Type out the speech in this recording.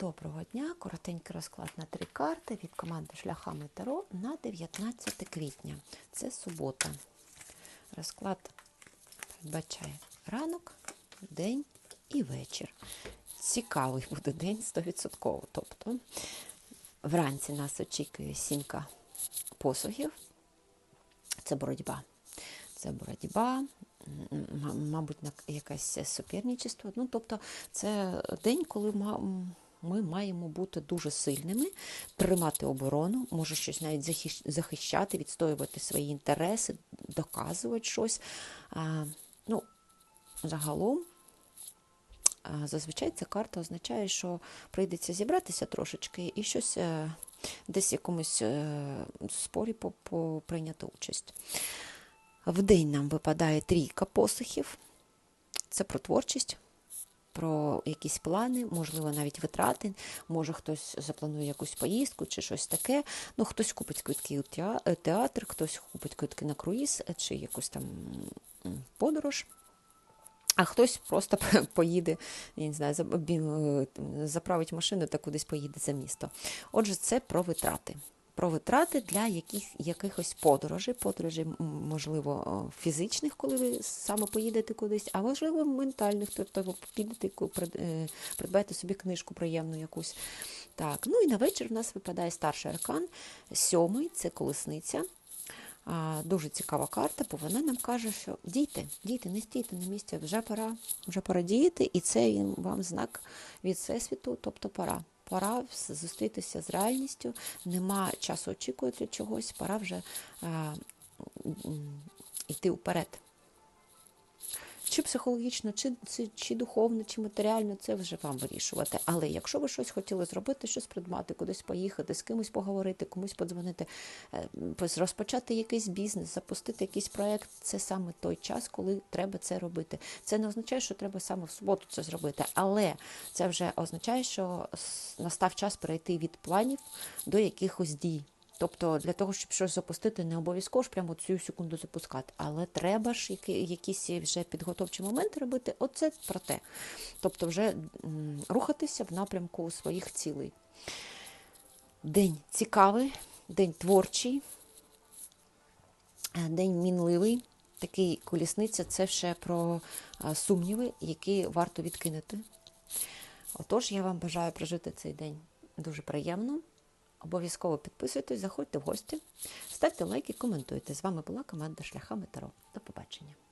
Доброго дня! Коротенький розклад на три карти від команди Шляхами Таро на 19 квітня. Це субота. Розклад передбачає ранок, день і вечір. Цікавий буде день 100%. Тобто вранці нас очікує сімка посухів. Це боротьба. Це боротьба, мабуть, якесь суперничество. Ну, тобто, це день, коли ми маємо бути дуже сильними, тримати оборону, може щось навіть захищати, відстоювати свої інтереси, доказувати щось. А, ну, загалом, а, зазвичай ця карта означає, що прийдеться зібратися трошечки і щось е, десь в якомусь е, спорі по- по- прийняти участь. В день нам випадає трійка посухів. Це про творчість, про якісь плани, можливо, навіть витрати. Може, хтось запланує якусь поїздку чи щось таке. Ну, хтось купить квитки у е, театр, хтось купить квитки на круїз е, чи якусь там подорож. А хтось просто поїде, я не знаю, е, заправить машину та кудись поїде за місто. Отже, це про витрати. Про витрати для яких, якихось подорожей, подорожей, можливо, фізичних, коли ви саме поїдете кудись, а можливо, ментальних, тобто ви підете, е, придбаєте собі книжку приємну якусь. Так, ну і на вечір в нас випадає старший аркан, сьомий це колесниця. Дуже цікава карта, бо вона нам каже, що дійте, дійте, не стійте на місці, вже пора, вже пора діяти, і це вам знак від всесвіту, тобто пора. Пора зустрітися з реальністю, нема часу очікувати чогось, пора вже йти вперед. Чи психологічно, чи, чи, чи духовно, чи матеріально, це вже вам вирішувати. Але якщо ви щось хотіли зробити, щось придбати, кудись поїхати, з кимось поговорити, комусь подзвонити, е, розпочати якийсь бізнес, запустити якийсь проект, це саме той час, коли треба це робити. Це не означає, що треба саме в суботу це зробити, але це вже означає, що настав час перейти від планів до якихось дій. Тобто для того, щоб щось запустити, не обов'язково ж прямо цю секунду запускати, але треба ж якісь вже підготовчі моменти робити. Оце про те. Тобто, вже рухатися в напрямку своїх цілей. День цікавий, день творчий, е, день мінливий. Такий колісниця це ще про сумніви, які варто відкинути. Отож, я вам бажаю прожити цей день дуже приємно. Обов'язково підписуйтесь, заходьте в гості, ставте лайки, коментуйте. З вами була команда Шляхами Таро. До побачення.